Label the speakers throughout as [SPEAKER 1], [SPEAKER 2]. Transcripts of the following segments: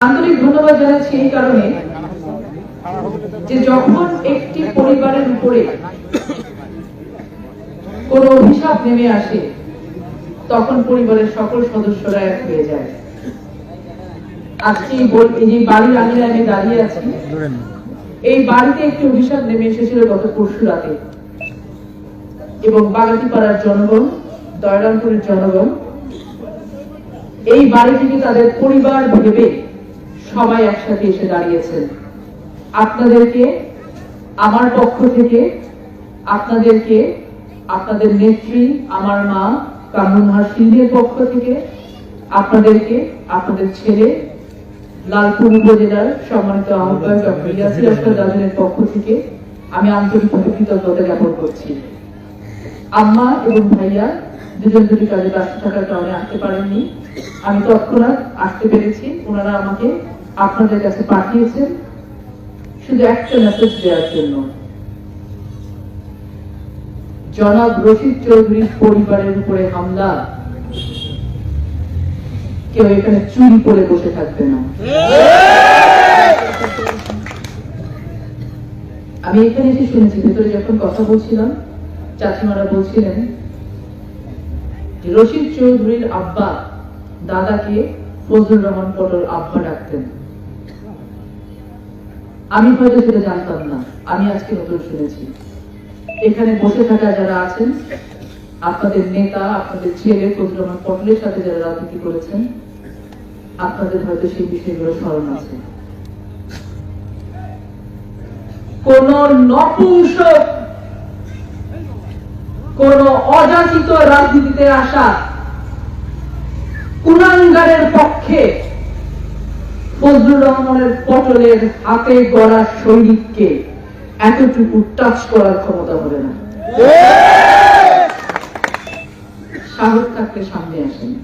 [SPEAKER 1] আন্তরিক ধন্যবাদ জানাচ্ছি এই কারণে যে যখন একটি পরিবারের উপরে কোন অভিশাপ নেমে আসে, তখন পরিবারের সকল সদস্যরা এক হয়ে যায়। আজকে যে বাড়ির আঙিনায় আমি দাঁড়িয়ে আছি। এই বাড়িতে একটি অভিশাপ নেমে এসেছিল গত পরশু রাতে। এবং বাগাতিপাড়ার জনগণ, দয়রামপুরের জনগণ, এই বাড়িটিকে তাদের পরিবার ভেবে সবাই একসাথে এসে দাঁড়িয়েছেন। আপনাদেরকে, আমার পক্ষ থেকে আপনাদেরকে, আপনাদের নেত্রী, আমার মা, কামরুনহার সিংহের পক্ষ থেকে আপনাদেরকে, আপনাদের ছেলে, লালপুর উপজেলার সম্মানিত আহ্বায়ক ডক্টর পক্ষ থেকে আমি আন্তরিকভাবে কৃতজ্ঞতা জ্ঞাপন করছি। আম্মা এবং ভাইয়া দুজন দুটি কাজে ব্যস্ত থাকার কারণে আসতে পারেননি। আমি তৎক্ষণাৎ আসতে পেরেছি। ওনারা আমাকে আপনাদের কাছে পাঠিয়েছেন। শুধু একটা মেসেজ দেওয়ার জন্য। জনাব রশিদ চৌধুরীর পরিবারের উপরে হামলা। কেউ এখানে চুরি করে বসে থাকবে না। আমি এখানে এসে শুনেছি, ভেতরে যখন কথা বলছিলাম, চাচিমারা বলছিলেন, রশিদ চৌধুরীর আব্বা দাদাকে ফজলুর রহমান পটল আব্বা ডাকতেন। আমি হয়তো সেটা জানতাম না। আমি আজকে নতুন শুনেছি। এখানে বসে থাকা যারা আছেন, আপনাদের নেতা, আপনাদের ছেলে রহমান পটলের সাথে যারা রাজনীতি করেছেন, আপনাদের হয়তো সেই বিষয়গুলো স্মরণ আছে। কোন নপুংসক কোন অযাচিত রাজনীতিতে আসা কুলাঙ্গারের পক্ষে ফজলুর রহমানের পটলের হাতে গড়া সৈনিককে এতটুকু টাচ করার ক্ষমতা হবে না। সাহস থাকলে সামনে আসেন।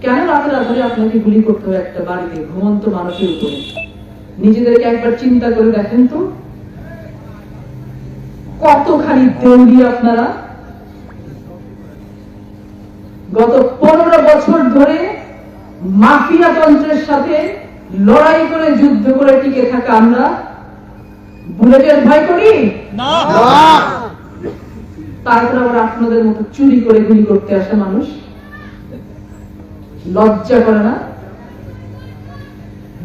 [SPEAKER 1] কেন রাতের আধারে আপনাকে গুলি করতে হবে একটা বাড়িতে? ঘুমন্ত মানুষের উপরে। নিজেদেরকে একবার চিন্তা করে দেখেন তো। কতখানি দেউলি আপনারা? গত পনেরো বছর ধরে মাফিয়া তন্ত্রের সাথে লড়াই করে যুদ্ধ করে টিকে থাকা আমরা বুলেটের ভয় করি? তারপর আবার আপনাদের মতো চুরি করে গুলি করতে আসা মানুষ লজ্জা করে না?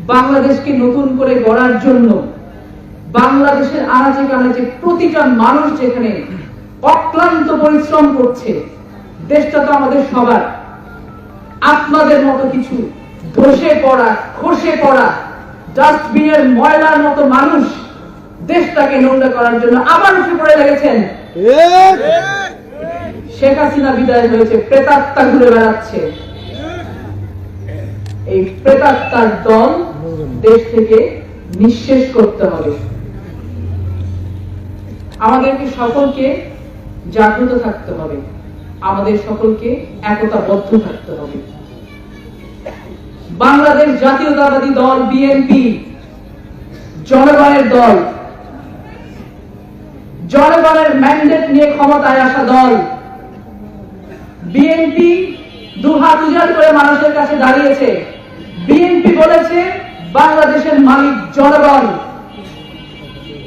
[SPEAKER 1] বাংলাদেশকে নতুন করে গড়ার জন্য বাংলাদেশের আনাচে কানাচে প্রতিটা মানুষ যেখানে অক্লান্ত পরিশ্রম করছে দেশটা তো আমাদের সবার। আপনাদের মতো কিছু ধসে পড়া, খসে পড়া, ডাস্টবিনের ময়লার মতো মানুষ দেশটাকে নোংরা করার জন্য আবার উঠে পড়ে লেগেছেন। শেখ হাসিনা বিদায় হয়েছে, প্রেতাত্মা ঘুরে বেড়াচ্ছে। এই প্রেতাত্মার দল দেশ থেকে নিঃশেষ করতে হবে। আমাদেরকে সকলকে জাগ্রত থাকতে হবে। আমাদের সকলকে একতাবদ্ধ থাকতে হবে। বাংলাদেশ জাতীয়তাবাদী দল বিএনপি জনগণের দল জনগণের ম্যান্ডেট নিয়ে ক্ষমতায় আসা দল বিএনপি দু হাত উজাড় করে মানুষের কাছে দাঁড়িয়েছে। বিএনপি বলেছে বাংলাদেশের মালিক জনগণ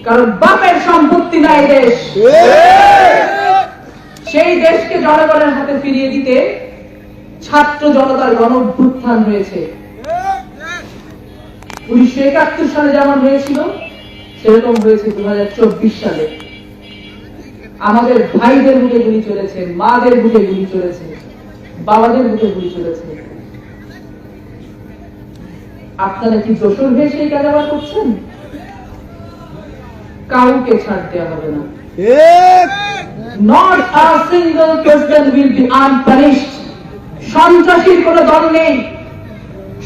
[SPEAKER 1] কারণ বাপের সম্পত্তি নাই দেশ। সেই দেশকে জনগণের হাতে ফিরিয়ে দিতে ছাত্র জনতার গণ অভ্যুত্থান হয়েছে উনিশশো একাত্তর সালে যেমন হয়েছিল সেরকম হয়েছে দু হাজার চব্বিশ সালে। আমাদের ভাইদের বুকে গুলি চলেছে মাদের বুকে গুলি চলেছে বাবাদের বুকে গুলি চলেছে। আপনারা কি যশোর হয়ে সেই কাজ আবার করছেন? কাউকে ছাড় দেওয়া হবে না। Not a single person will be unpunished সন্ত্রাসীর কোনো দল নেই,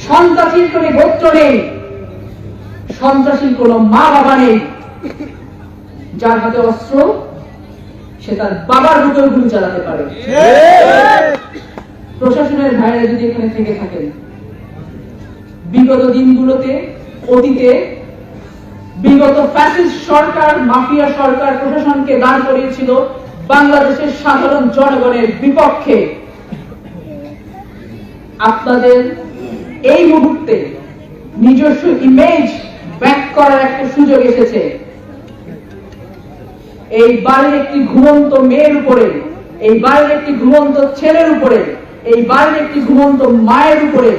[SPEAKER 1] সন্ত্রাসীর কোনো গোত্র নেই, সন্ত্রাসীর কোনো মা বাবা নেই। যার হাতে অস্ত্র, সে তার বাবার বুকেও গুলি চালাতে পারে। প্রশাসনের ভাইরা যদি এখানে থেকে থাকেন, বিগত দিনগুলোতে, অতীতে, বিগত ফ্যাসিস্ট সরকার, মাফিয়া সরকার প্রশাসনকে দাঁড় করিয়েছিল বাংলাদেশের সাধারণ জনগণের বিপক্ষে। আপনাদের এই মুহূর্তে নিজস্ব ইমেজ ব্যাক করার একটা সুযোগ এসেছে। এই বাড়ির একটি ঘুমন্ত মেয়ের উপরে এই বাড়ির একটি ঘুমন্ত ছেলের উপরে এই বাড়ির একটি ঘুমন্ত মায়ের উপরে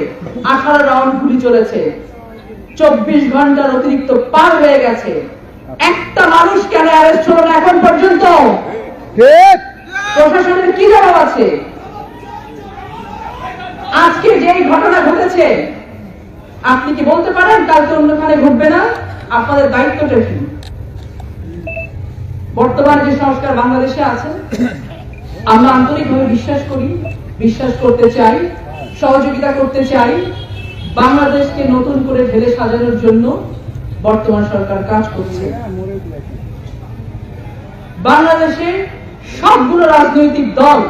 [SPEAKER 1] আঠারো রাউন্ড গুলি চলেছে। চব্বিশ ঘণ্টার অতিরিক্ত পার হয়ে গেছে। একটা মানুষ কেন অ্যারেস্ট হলো না এখন পর্যন্ত? প্রশাসনের কি জবাব আছে? আজকে যেই ঘটনা ঘটেছে, আপনি কি বলতে পারেন কালকে অন্যখানে ঘটবে না? আপনাদের দায়িত্বটা কি? বর্তমানে যে সংস্কার বাংলাদেশে আছে, আমরা আন্তরিকভাবে বিশ্বাস করি, বিশ্বাস করতে চাই, সহযোগিতা করতে চাই, বাংলাদেশকে নতুন করে ঢেলে সাজানোর জন্য বর্তমান সরকার কাজ করছে। বাংলাদেশে সবগুলো রাজনৈতিক দল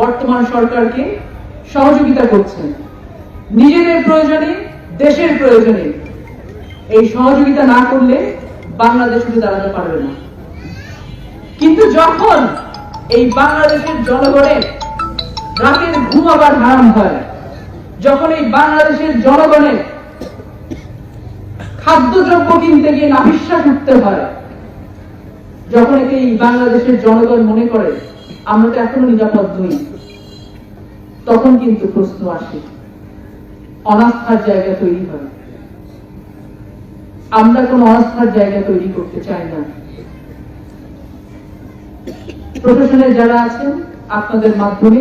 [SPEAKER 1] বর্তমান সরকারকে সহযোগিতা করছে নিজেদের প্রয়োজনে, দেশের প্রয়োজনে এই সহযোগিতা না করলে বাংলাদেশ উঠে দাঁড়াতে পারবে না। কিন্তু যখন এই বাংলাদেশের জনগণের রাতের ঘুম আবার হারাম হয়, যখন এই বাংলাদেশের জনগণের খাদ্যদ্রব্য কিনতে গিয়ে নাভিশ্বাস উঠতে হয়, যখন এই বাংলাদেশের জনগণ মনে করে, আমরা তো এখনও নিরাপদ নই। তখন কিন্তু প্রশ্ন আসে। অনাস্থার জায়গা তৈরি হয়। আমরা কোন অনাস্থার জায়গা তৈরি করতে চাই না। প্রশাসনের যারা আছেন, আপনাদের মাধ্যমে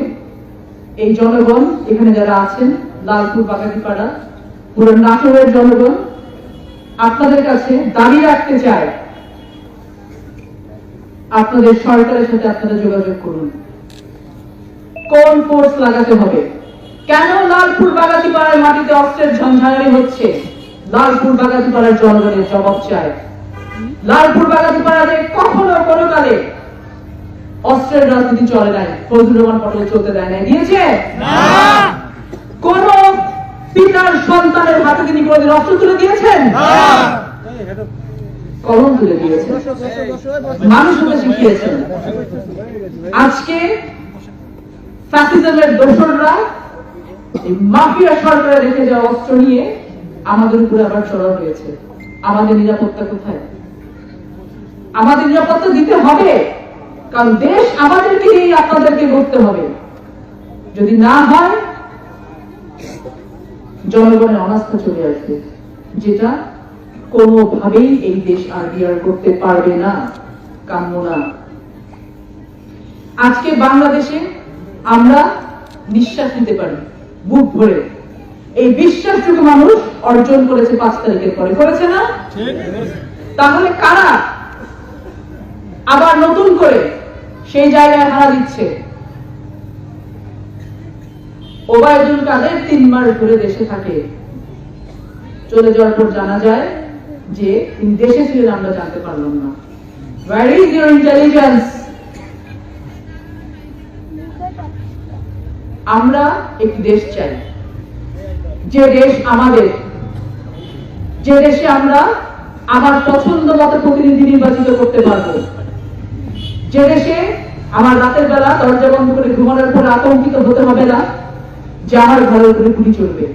[SPEAKER 1] এই জনগণ, এখানে যারা আছেন, লালপুর বাগাতিপাড়া পুরো নাটোরের জনগণ, আপনাদের কাছে দাবি রাখতে চায় আপনাদের সরকারের সাথে আপনারা যোগাযোগ করুন। কোন ফোর্স লাগাতে হবে? কেন লালপুর বাগাতি পাড়ার মাটিতে অস্ত্রের ঝঞ্ঝানি হচ্ছে? লালপুর বাগাতি পাড়ার জনগণের জবাব চায়। লালপুর বাগাতি পাড়াতে কখনো কোনো কালে অস্ত্রের রাজনীতি চলে নাই ফজলুর রহমান পটেল চলতে দেয় নাই। দিয়েছে? কোন পিতার সন্তানের হাতে তিনি কোনদিন অস্ত্র তুলে দিয়েছেন? কলম তুলে দিয়েছেন। মানুষ হতে শিখিয়েছেন। আজকে ফ্যাসিজমের দোসররা এই মাফিয়া সরকারে রেখে যাওয়া অস্ত্র নিয়ে আমাদের উপরে আবার চড়া হয়েছে। আমাদের নিরাপত্তা কোথায়? আমাদের নিরাপত্তা দিতে হবে, কারণ দেশ আমাদেরকে নিয়ে আপনাদেরকে করতে হবে। যদি না হয়, জনগণের অনাস্থা চলে আসবে, যেটা কোনোভাবেই এই দেশ আর বিয়ার করতে পারবে না, কাম্য না। আজকে বাংলাদেশে আমরা নিঃশ্বাস নিতে পারি বুক ভরে। এই বিশ্বাসটুকু মানুষ অর্জন করেছে পাঁচ তারিখের পরে। করেছে না? তাহলে কারা আবার নতুন করে সেই জায়গায় হারা দিচ্ছে? ওবায়দুল কাদের তিন মাস ধরে দেশে থাকে। চলে যাওয়ার পর জানা যায় যে তিনি দেশে ছিলেন আমরা জানতে পারলাম না। Is your intelligence? আমরা একটি দেশ চাই। যে দেশ আমাদের, যে দেশে আমরা আমার পছন্দ মতো প্রতিনিধি নির্বাচিত করতে পারব। যে দেশে আমার রাতের বেলা দরজা বন্ধ করে ঘুমানোর পর আতঙ্কিত হতে হবে না, যে আমার ঘরের উপরে গুলি চলবে।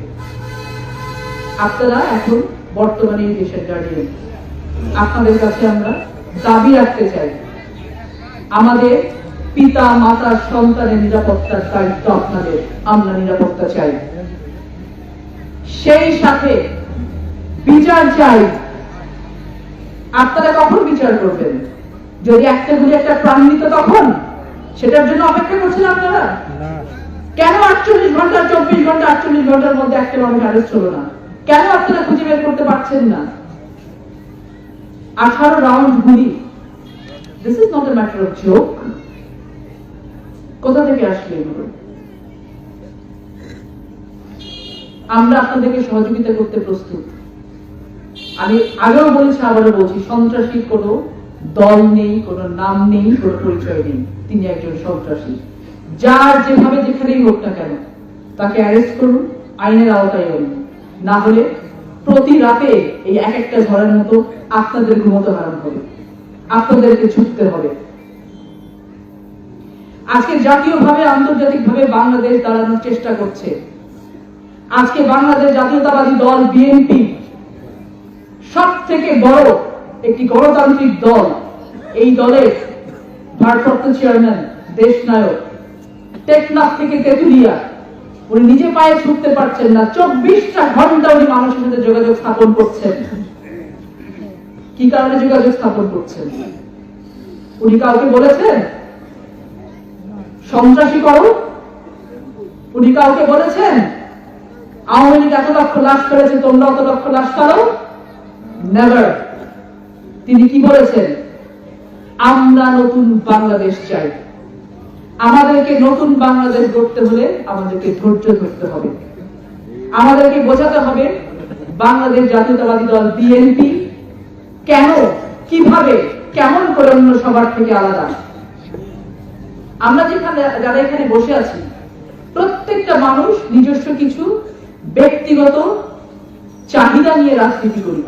[SPEAKER 1] আপনারা এখন বর্তমানে এই দেশের গার্ডিয়ান আপনাদের কাছে আমরা দাবি রাখতে চাই। আমাদের পিতা মাতা সন্তানের নিরাপত্তার দায়িত্ব আপনাদের আমরা নিরাপত্তা চাই। সেই সাথে বিচার চাই। আপনারা কখন বিচার করবেন? যদি একটা গুলি একটা প্রাণ নিত তখন? সেটার জন্য অপেক্ষা করছেন আপনারা? কেন আটচল্লিশ ঘণ্টা চব্বিশ ঘণ্টা আটচল্লিশ ঘণ্টার মধ্যে একটা মানুষ অ্যারেস্ট হলো না? কেন আপনারা খুঁজে বের করতে পারছেন না? আঠারো রাউন্ড গুলি। This is not a matter of joke কোথা থেকে আসলে এগুলো? আমরা আপনাদেরকে সহযোগিতা করতে প্রস্তুত। আমি আগেও বলেছি, আবারও বলছি, সন্ত্রাসী কোনো দল নেই, কোনো নাম নেই, কোনো পরিচয় নেই। তিনি একজন সন্ত্রাসী। যার যেভাবে যেখানেই হোক না কেন, তাকে অ্যারেস্ট করুন, আইনের আওতায় আনুন। না হলে প্রতি রাতে এই এক একটা ঝড়ের মতো আপনাদের ঘুমতো হারাম হবে। আপনাদেরকে ছুটতে হবে। আজকে জাতীয়ভাবে, আন্তর্জাতিকভাবে বাংলাদেশ দাঁড়ানোর চেষ্টা করছে। আজকে বাংলাদেশ জাতীয়তাবাদী দল, বিএনপি সব থেকে বড় একটি গণতান্ত্রিক দল, এই দলের ভারপ্রাপ্ত চেয়ারম্যান, দেশ নায়ক, টেকনাফ থেকে তেতুলিয়া। উনি নিজে পায়ে ছুটতে পারছেন না, চব্বিশটা ঘণ্টা উনি মানুষের সাথে যোগাযোগ স্থাপন করছেন। কি কারণে যোগাযোগ স্থাপন করছেন? উনি কাউকে বলেছেন? সন্ত্রাসী করো? উনি কাউকে বলেছেন? আওয়ামী লীগ এত লক্ষ লাশ করেছে তোমরা অত লক্ষ লাশ করো নেভার তিনি কি বলেছেন? আমরা নতুন বাংলাদেশ চাই। আমাদেরকে নতুন বাংলাদেশ গড়তে হলে আমাদেরকে ধৈর্য ধরতে হবে। আমাদেরকে বোঝাতে হবে বাংলাদেশ জাতীয়তাবাদী দল, বিএনপি, কেন, কীভাবে, কেমন করে অন্য সবার থেকে আলাদা? আমরা যেখানে, যারা এখানে বসে আছি, প্রত্যেকটা মানুষ নিজস্ব কিছু ব্যক্তিগত চাহিদা নিয়ে রাজনীতি করি।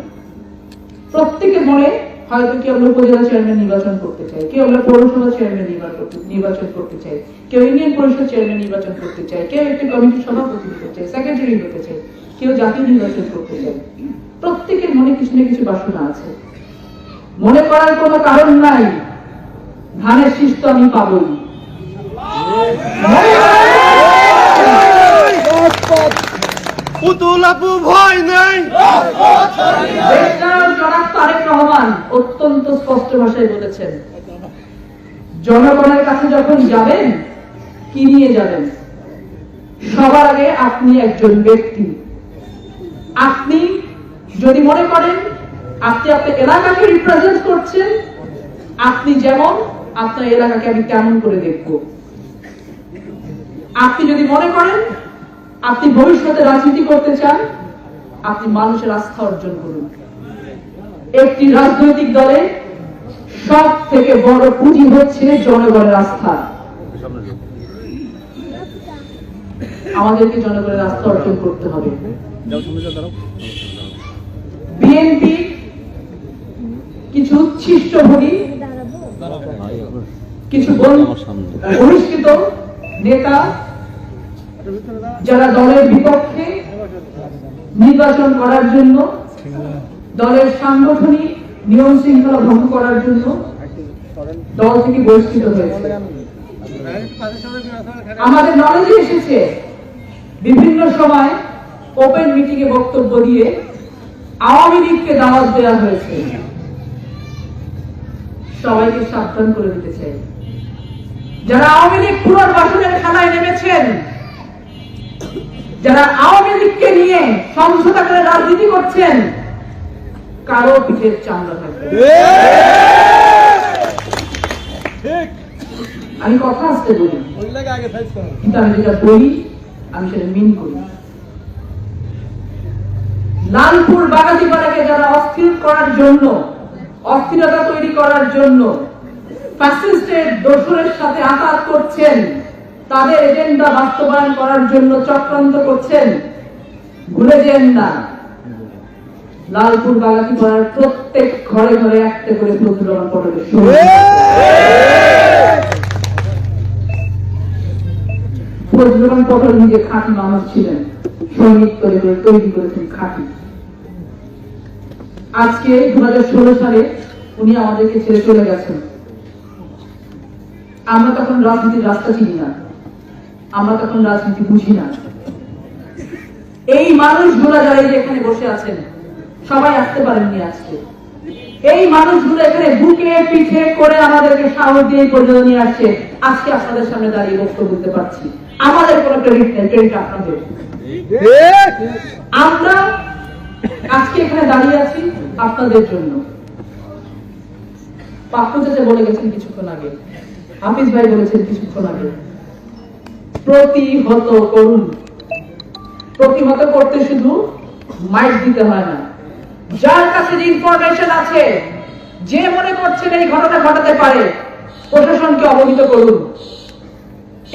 [SPEAKER 1] প্রত্যেকের মনে হয়তো কেউ আমরা উপজেলা চেয়ারম্যান নির্বাচন করতে চাই, কেউ আমরা পৌরসভা চেয়ারম্যান নির্বাচন করতে- চাই, কেউ ইউনিয়ন পরিষদ চেয়ারম্যান নির্বাচন করতে চাই, কেউ একটি কমিটির সভাপতি হতে চাই সেক্রেটারি হতে চাই, কেউ জাতীয় নির্বাচন করতে চাই। প্রত্যেকের মনে কিছু না কিছু বাসনা আছে। মনে করার কোনো কারণ নাই। ধানের শীষ তো আমি পাবই।
[SPEAKER 2] পুতুল ভয় নেই।
[SPEAKER 1] অত্যন্ত স্পষ্ট ভাষায় বলেছেন, জনগণের কাছে যখন যাবেন, কি নিয়ে যাবেন? সবার আগে আপনি একজন ব্যক্তি। আপনি যদি মনে করেন আপনি আপনার এলাকাকে রিপ্রেজেন্ট করছেন, আপনি যেমন আপনার এলাকাকে আমি কেমন করে দেখব। আপনি যদি মনে করেন আপনি ভবিষ্যতে রাজনীতি করতে চান আপনি মানুষের আস্থা অর্জন করুন। একটি রাজনৈতিক দলে সব থেকে বড় পুঁজি হচ্ছে জনগণের আস্থা। আমাদেরকে জনগণের আস্থা অর্জন করতে হবে। বিএনপি কিছু উচ্ছিষ্টভোগী কিছু বহিষ্কৃত নেতা, যারা দলের বিপক্ষে নির্বাচন করার জন্য, দলের সাংগঠনিক নিয়ম শৃঙ্খলা ভঙ্গ করার জন্য দল থেকে বহিষ্কৃত হয়েছে। আমাদের নলেজে এসেছে, বিভিন্ন সময় ওপেন মিটিং এ বক্তব্য দিয়ে আওয়ামী লীগকে দাওয়াত দেওয়া হয়েছে। সবাইকে সাবধান করে দিতে চাই। যারা আওয়ামী লীগ পুনর্বাসনের খেলায় নেমেছেন যারা আওয়ামী লীগকে নিয়ে সমঝোতা করে রাজনীতি করছেন কারও পিঠের চামড়া থাকবে আমি কথা আসতে বলি। কিন্তু আমি যেটা বলি আমি সেটা মিন করি। লালপুর বাগাতিপাড়াকে যারা অস্থির করার জন্য অস্থিরতা তৈরি করার জন্য ফ্যাসিস্টের দোসরের সাথে আঘাত করছেন। তাদের এজেন্ডা বাস্তবায়ন করার জন্য চক্রান্ত করছেন। ভুলে যেন না। লালপুর বাগাতিপাড়ার প্রত্যেক ঘরে ঘরে একটা করে প্রতিরোধ পটলের ফজলুরহমান পটল নিজে খাঁটি মানুষ ছিলেন। সৈনিক করে তৈরি করেছেন খাঁটি। আজকে দু হাজার ষোলো সালে উনি আমাদেরকে ছেড়ে চলে গেছেন। আমরা তখন রাজনীতির রাস্তা চিনি না। আমরা তখন রাজনীতি বুঝি না। এই মানুষগুলো যারা এখানে বসে আছেন, সবাই আসতে পারেননি আজকে। এই মানুষগুলো এখানে বুকে পিঠে করে আমাদেরকে সাহস দিয়ে পর্যন্ত নিয়ে আসছে। আজকে আপনাদের সামনে দাঁড়িয়ে বক্তব্য দিতে পারছি। আমাদের কোনো ক্রেডিট নেই ক্রেডিট আপনাদের। আমরা আজকে এখানে দাঁড়িয়ে আছি আপনাদের জন্য। পাপ্পু বলে গেছেন কিছুক্ষণ আগে। হাফিজ ভাই বলেছেন কিছুক্ষণ আগে প্রতিহত করুন। প্রতিহত করতে শুধু মাইক দিতে হয় না। যার কাছে ইনফরমেশন আছে যে মনে করছেন এই ঘটনা ঘটাতে পারে প্রশাসনকে অবহিত করুন।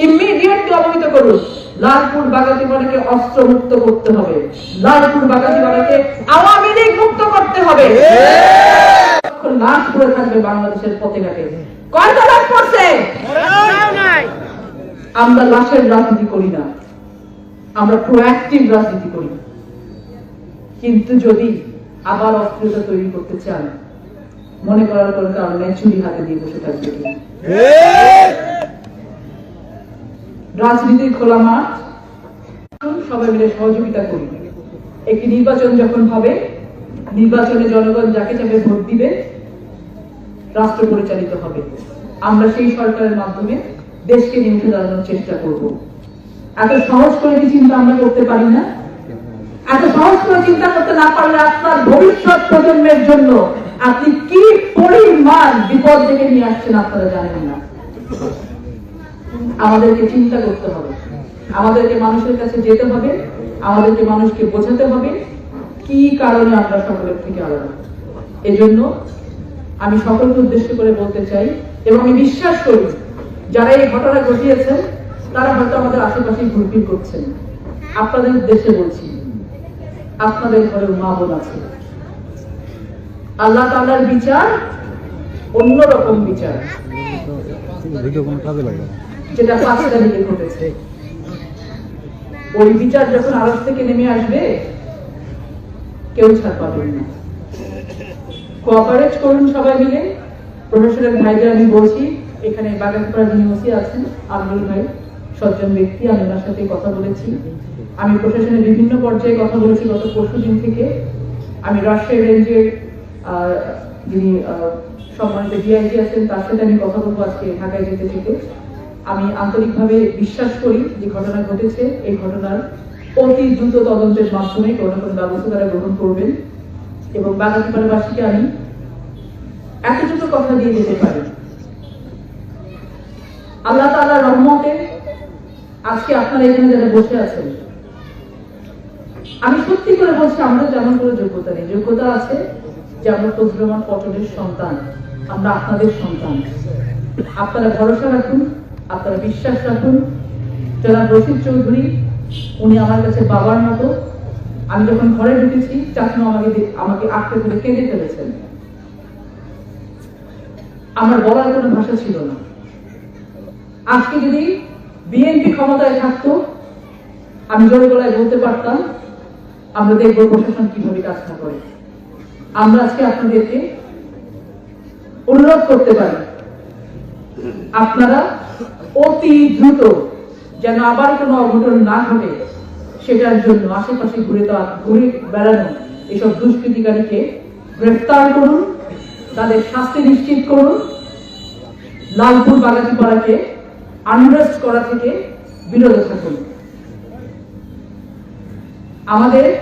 [SPEAKER 1] ইমিডিয়েটলি অবহিত করুন। লালপুর বাগাতিপাড়াকে অস্ত্র মুক্ত করতে হবে। লালপুর বাগাতিপাড়াকে আওয়ামী লীগ মুক্ত করতে হবে। লাশ পড়ে থাকবে বাংলাদেশের পতাকাতে কয়টা লাশ পড়ছে আমরা লাশের রাজনীতি করি না। আমরা প্রোঅ্যাক্টিভ রাজনীতি করি। কিন্তু যদি আবার অস্থিরতা তৈরি করতে চান মনে করার কোনো কারণ চুরি হাতে দিয়ে বসে থাকবে রাজনীতির খোলা মাঠ সবাই মিলে সহযোগিতা করি। একটি নির্বাচন যখন হবে নির্বাচনে জনগণ যাকে যাকে ভোট দিবে রাষ্ট্র পরিচালিত হবে। আমরা সেই সরকারের মাধ্যমে দেশকে নিয়ে উঠে দাঁড়ানোর চেষ্টা করব। এত সহজ করে কি চিন্তা আমরা করতে পারি না? এত সহজ করে চিন্তা করতে না পারলে আপনার ভবিষ্যৎ প্রজন্মের জন্য আপনি কি পরিমাণ বিপদ ডেকে নিয়ে আসছেন আপনারা জানেন না। আমাদেরকে চিন্তা করতে হবে। আমাদেরকে মানুষের কাছে যেতে হবে। আমাদেরকে মানুষকে বোঝাতে হবে কি কারণে আমরা সকলের থেকে আলাদা। এজন্য আমি সকলকে উদ্দেশ্য করে বলতে চাই এবং আমি বিশ্বাস করি যারা এই ঘটনা ঘটিয়েছেন তারা হয়তো আমাদের আশেপাশে ঘুরপির করছেন। আপনাদের উদ্দেশ্যে বলছি আপনাদের ঘরেও মা বোন আছে। আল্লাহ তাআলার বিচার অন্যরকম বিচার। যেটা পাঁচ তারিখে ঘটেছে। ওই বিচার যখন আরব থেকে নেমে আসবে কেউ ছাড় পাবেন না। কোঅপারেট করুন সবাই মিলে। প্রফেসরের ভাইদের আমি বলছি, এখানে বাগানপাড়া ওসি আছেন আব্দুল ভাই, সজ্জন ব্যক্তি, আমি ওনার সাথে কথা বলেছি। আমি প্রশাসনের বিভিন্ন পর্যায়ে কথা বলেছি গত পরশু দিন থেকে। আমি রাজশাহী রেঞ্জের যিনি সম্মানিত ডিআইজি আছেন, তার সাথে আমি কথা বলব আজকে ঢাকায় যেতে থেকে। আমি আন্তরিকভাবে বিশ্বাস করি যে ঘটনা ঘটেছে। এই ঘটনার অতি দ্রুত তদন্তের মাধ্যমে কোনো কোনো ব্যবস্থা তারা গ্রহণ করবেন। এবং বাগাতিপাড়াবাসীকে আমি এতটুকু কথা দিয়ে যেতে পারি। আল্লাহ তাআলা রহমতে আজকে আপনারা এখানে যারা বসে আছেন, আমি সত্যি করে বলছি আমাদের যেমন কোনো যোগ্যতা নেই। যোগ্যতা আছে যে আমরা ফজলুর পটলের সন্তান, আমরা আপনাদের সন্তান। আপনারা ভরসা রাখুন, আপনারা বিশ্বাস রাখুন। জনাব রশিদ চৌধুরী, উনি আমার কাছে বাবার মতো আমি যখন ঘরে ঢুকেছি চাকমা আমাকে আমাকে আঁকড়ে ধরে কেঁদে ফেলেছেন। আমার বলার কোনো ভাষা ছিল না। আজকে যদি বিএনপি ক্ষমতায় থাকতো, আমি জোরে গলায় বলতে পারতাম, আমরা দেখব প্রশাসন কীভাবে কাজটা করে। আমরা আজকে আপনাদেরকে অনুরোধ করতে পারি, আপনারা অতি দ্রুত যেন আবার কোনো অঘটন না ঘটে। সেটার জন্য আশেপাশে ঘুরে তা- ঘুরে বেড়ানো, এসব দুষ্কৃতিকারীকে গ্রেফতার করুন, তাদের শাস্তি নিশ্চিত করুন। লালপুর বাগাতিপাড়াকে আনরেস্ট করা থেকে বিরত থাকুন। আমাদের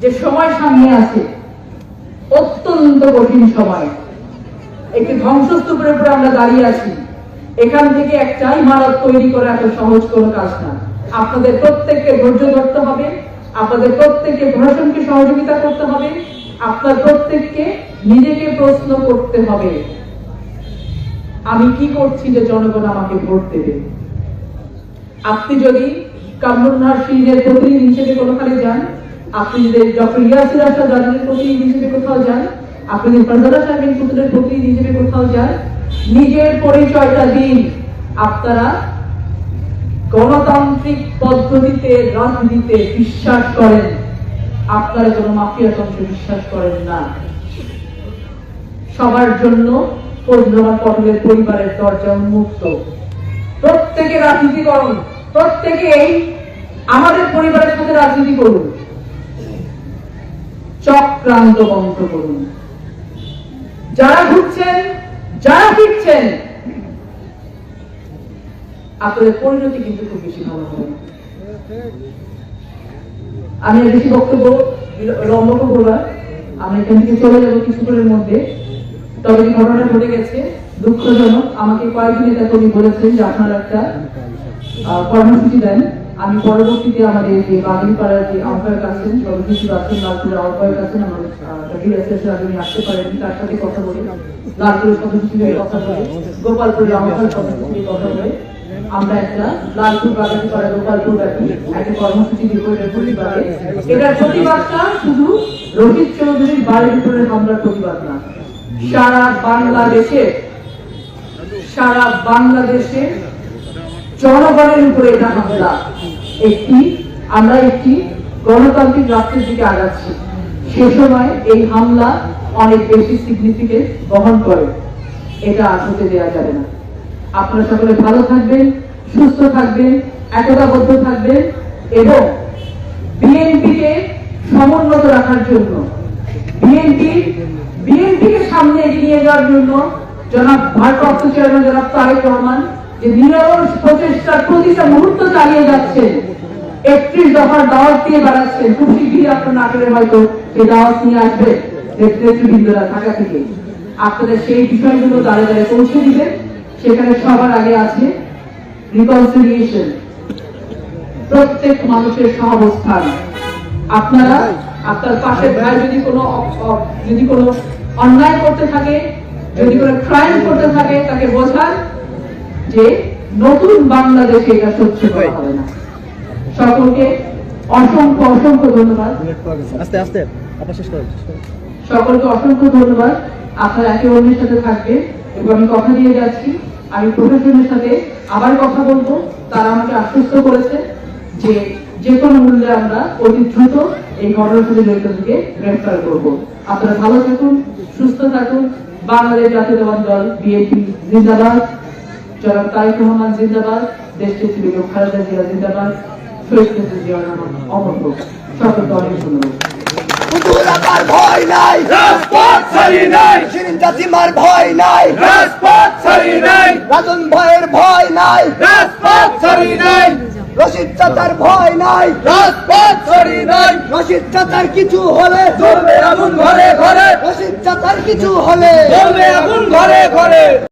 [SPEAKER 1] যে সময় সামনে আছে, অত্যন্ত কঠিন সময়। একটি ধ্বংসস্তূপের উপরে আমরা দাঁড়িয়ে আছি। এখান থেকে একটা ইমারত তৈরি করা এত সহজ কোনো কাজ না। আপনাদের প্রত্যেককে ধৈর্য ধরতে হবে, আপনাদের প্রত্যেককে প্রশাসনকে সহযোগিতা করতে হবে, আপনার প্রত্যেককে নিজেকে প্রশ্ন করতে হবে। আমি কি করছি যে জনগণ আমাকে ভোট দেবে? আপনি যদি কামরুন্নার সিংয়ের প্রতিনিধি হিসেবে কোনোখানে যান, আপনি যদি ডক্টর ইয়াসির প্রতিনিধি হিসেবে কোথাও যান, আপনি যদি সাহেবের পুতুলের প্রতিনিধি হিসেবে কোথাও যান, নিজের পরিচয়টা দিন। আপনারা গণতান্ত্রিক পদ্ধতিতে রাজনীতিতে বিশ্বাস করেন, আপনারা কোনো মাফিয়া তন্ত্রে বিশ্বাস করেন না। সবার জন্য ফজলুর পটলের পরিবারের দরজা উন্মুক্ত। প্রত্যেকে রাজনীতি করুন প্রত্যেকেই আমাদের পরিবারের সাথে রাজনীতি করুন। চক্রান্ত বন্ধ করুন। যারা ঘুরছেন, যারা ফিরছেন আপনাদের পরিণতি কিন্তু খুব বেশি ভালো হবে আমি বেশি বক্তব্য লম্বা করব আমি এখান থেকে চলে যাব কিছুক্ষণের মধ্যে। তবে ঘটনা ঘটে গেছে, দুঃখজনক। আমাকে কয়েকদিন এটা কবি বলেছেন যে আপনারা একটা কর্মসূচি দেন। আমি পরবর্তীতে আমাদের যে বাগিনপাড়ার যে আহ্বায়ক আছেন সর্বশিশু আছেন লালপুরের আহ্বায়ক আছেন আমার আপনি আসতে পারেন, তার সাথে কথা বলে লালপুরের কথা বলে, গোপালপুরের আহ্বায়ক কথা বলে। আমরা একটা লালপুর বাগানপাড়া গোপালপুর ব্যাপী একটা কর্মসূচি এটার প্রতিবাদটা শুধু রোহিত চৌধুরীর বাড়ির উপরে প্রতিবাদ না, সারা বাংলাদেশে সারা বাংলাদেশে জনগণের উপরে এটা হামলা। একটি, আমরা একটি গণতান্ত্রিক রাষ্ট্রের দিকে আগাচ্ছি। সে সময় এই হামলা অনেক বেশি সিগনিফিকেন্ট বহন করে। এটা আসতে দেওয়া যাবে না। আপনারা সকলে ভালো থাকবেন, সুস্থ থাকবেন, একতাবদ্ধ থাকবেন এবং বিএনপিকে সমুন্নত রাখার জন্য, বিএনপি, বিএনপিকে সামনে এগিয়ে যাওয়ার জন্য জনাব ভারপ্রাপ্ত চেয়ারম্যান জনাব তারেক রহমান যে নিরলস প্রচেষ্টা প্রতিটা মুহূর্ত চালিয়ে যাচ্ছেন, একত্রিশ দফার দাওয়াত দিয়ে বেড়াচ্ছেন, খুব শীঘ্রই আপনার নাটোরে হয়তো সেই দাওয়াত নিয়ে আসবে নেতৃবৃন্দরা ঢাকা থেকে। আপনাদের সেই বিষয়গুলো দাঁড়িয়ে দাঁড়িয়ে পৌঁছে দিবেন। সেখানে সবার আগে আছে রিকনসিলিয়েশন প্রত্যেক মানুষের সহাবস্থান। আপনারা আপনার পাশের ভাই যদি কোনো যদি কোনো অন্যায় করতে থাকে যদি কোনো ক্রাইম করতে থাকে তাকে বোঝান যে নতুন বাংলাদেশে এটা সহ্য করা হবে না। সকলকে অসংখ্য অসংখ্য ধন্যবাদ।
[SPEAKER 2] আস্তে আস্তে আপনার শেষ করেন
[SPEAKER 1] সকলকে অসংখ্য ধন্যবাদ। আপনারা একে অন্যের সাথে থাকবে এবং আমি কথা দিয়ে যাচ্ছি। আমি প্রশাসনের সাথে আবার কথা বলব। তারা আমাকে আশ্বস্ত করেছে যে যে কোনো মূল্যে আমরা অতি দ্রুত এই ঘটনার সাথে থেকে গ্রেফতার করব। আপনারা ভালো থাকুন, সুস্থ থাকুন। বাংলাদেশ জাতীয়তাবাদী দল, বিএনপি জিন্দাবাদ। জনাব তারেক রহমান জিন্দাবাদ। দেশ নেত্রী খালেদা জিয়া জিন্দাবাদ। শহীদ রহমান অমর হোক। সকলকে অনেক ধন্যবাদ।
[SPEAKER 3] পুতুল ভয় নাই।
[SPEAKER 4] রাজপথ ছাড়ি নাই।
[SPEAKER 3] শিরিন চাচিমার ভয় নাই।
[SPEAKER 4] রাজপথ ছাড়ি নাই।
[SPEAKER 3] রাজন ভয়ের ভয় নাই।
[SPEAKER 4] রাজপথ ছাড়ি নাই।
[SPEAKER 3] রশিদ চাচার ভয় নাই।
[SPEAKER 4] রাজপথ ছাড়ি নাই।
[SPEAKER 3] রশিদ চাচার কিছু হলে
[SPEAKER 4] চলবে আগুন ঘরে ঘরে।
[SPEAKER 3] রশিদ চাচার কিছু হলে
[SPEAKER 4] চলবে আগুন ঘরে ঘরে।